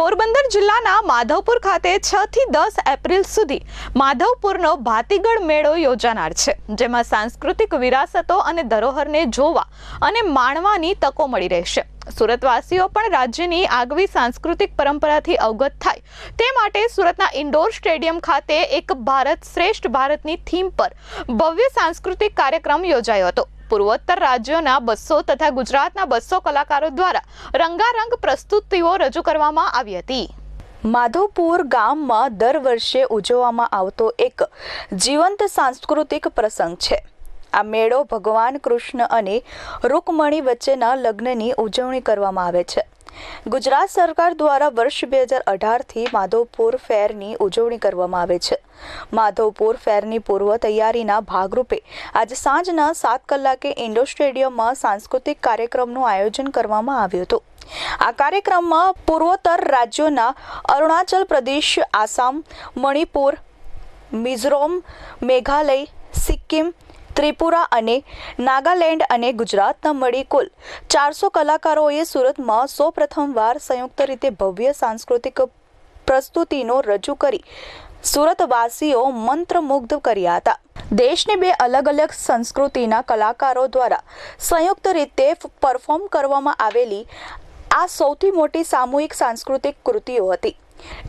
પોરબંદર જિલ્લાના માધવપુર ખાતે છ થી દસ એપ્રિલ સુધી માધવપુરનો ભાતીગળ મેળો યોજાનાર છે, જેમાં સાંસ્કૃતિક વિરાસતો અને ધરોહરને જોવા અને માણવાની તકો મળી રહેશે. સુરતવાસીઓ પણ રાજ્યની આગવી સાંસ્કૃતિક પરંપરાથી અવગત થાય. તે માટે સુરતના ઇન્ડોર સ્ટેડિયમ ખાતે એક ભારત શ્રેષ્ઠ ભારતની થીમ પર ભવ્ય સાંસ્કૃતિક કાર્યક્રમ યોજાયો હતો. પૂર્વોત્તર રાજ્યોના બસો તથા ગુજરાતના બસો કલાકારો દ્વારા રંગારંગ પ્રસ્તુતિઓ રજૂ કરવામાં આવી હતી. માધવપુર ગામમાં દર વર્ષે ઉજવવામાં આવતો એક જીવંત સાંસ્કૃતિક પ્રસંગ છે. આ મેળો ભગવાન કૃષ્ણ અને રૂકમણી વચ્ચેના લગ્નની ઉજવણી કરવામાં આવે છે. ગુજરાત સરકાર દ્વારા વર્ષ બે હજાર અઢારથી માધવપુર ફેરની ઉજવણી કરવામાં આવે છે. માધવપુર ફેરની પૂર્વ તૈયારીના ભાગરૂપે આજે સાંજના સાત કલાકે ઇન્ડોર સ્ટેડિયમમાં સાંસ્કૃતિક કાર્યક્રમનું આયોજન કરવામાં આવ્યું હતું. આ કાર્યક્રમમાં પૂર્વોત્તર રાજ્યોના અરુણાચલ પ્રદેશ, આસામ, મણિપુર, મિઝોરમ, મેઘાલય, સિક્કિમ ત્રિપુરા અને નાગાલેન્ડ અને ગુજરાતના મળી કુલ ચારસો કલાકારોએ સુરતમાં સૌપ્રથમવાર સંયુક્ત રીતે ભવ્ય સાંસ્કૃતિક પ્રસ્તુતિનો રજૂ કરી સુરતવાસીઓ મંત્રમુગ્ધ કર્યા હતા. દેશની બે અલગ અલગ સંસ્કૃતિના કલાકારો દ્વારા સંયુક્ત રીતે પરફોર્મ કરવામાં આવેલી આ સૌથી મોટી સામૂહિક સાંસ્કૃતિક કૃતિઓ હતી.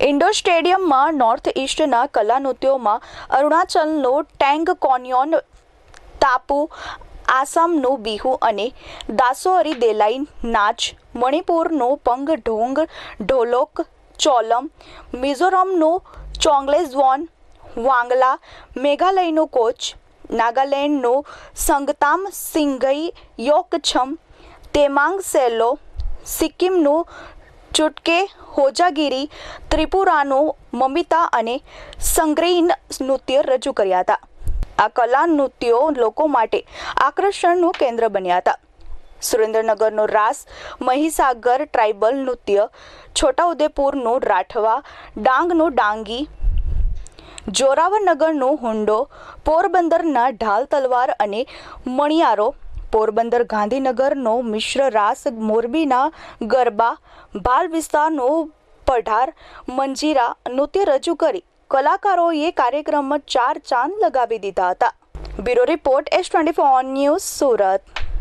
ઇન્ડોર સ્ટેડિયમમાં નોર્થ ઇસ્ટના કલા નૃત્યોમાં અરુણાચલનો ટેંગ કોન્યોન તાપુ આસામનું બિહુ અને દાસોહરી દેલાઈ નાચ, મણિપુરનું પંગ ઢોંગ ઢોલોક, ચોલમ, મિઝોરમનું ચોંગલેઝવોન, વાંગલા, મેઘાલયનું કોચ, નાગાલેન્ડનું સંગતામ સિંઘઈ, યોકછમ, તેમાંગ સેલો, સિક્કિમનું ચુટકે હોજાગીરી, ત્રિપુરાનું મમિતા અને સંગ્રહીન નૃત્ય રજૂ કર્યા હતા. આ કલા નૃત્યો લોકો માટે આકર્ષણનું કેન્દ્ર બન્યા હતા. સુરેન્દ્રનગરનો રાસ, મહીસાગર ટ્રાઇબલ નૃત્ય, છોટાઉદેપુરનું રાઠવા, ડાંગનું ડાંગી, જોરાવરનગરનું હુંડો, પોરબંદરના ઢાલ તલવાર અને મણિયારો, પોરબંદર ગાંધીનગરનો મિશ્ર રાસ, મોરબીના ગરબા બાલ વિસ્તારનો પઢાર, મંજીરા નૃત્ય રજૂ કરી. કલાકારોએ કાર્યક્રમમાં ચાર ચાંદ લગાવી દીધા હતા. Bureau report S twenty four news Surat.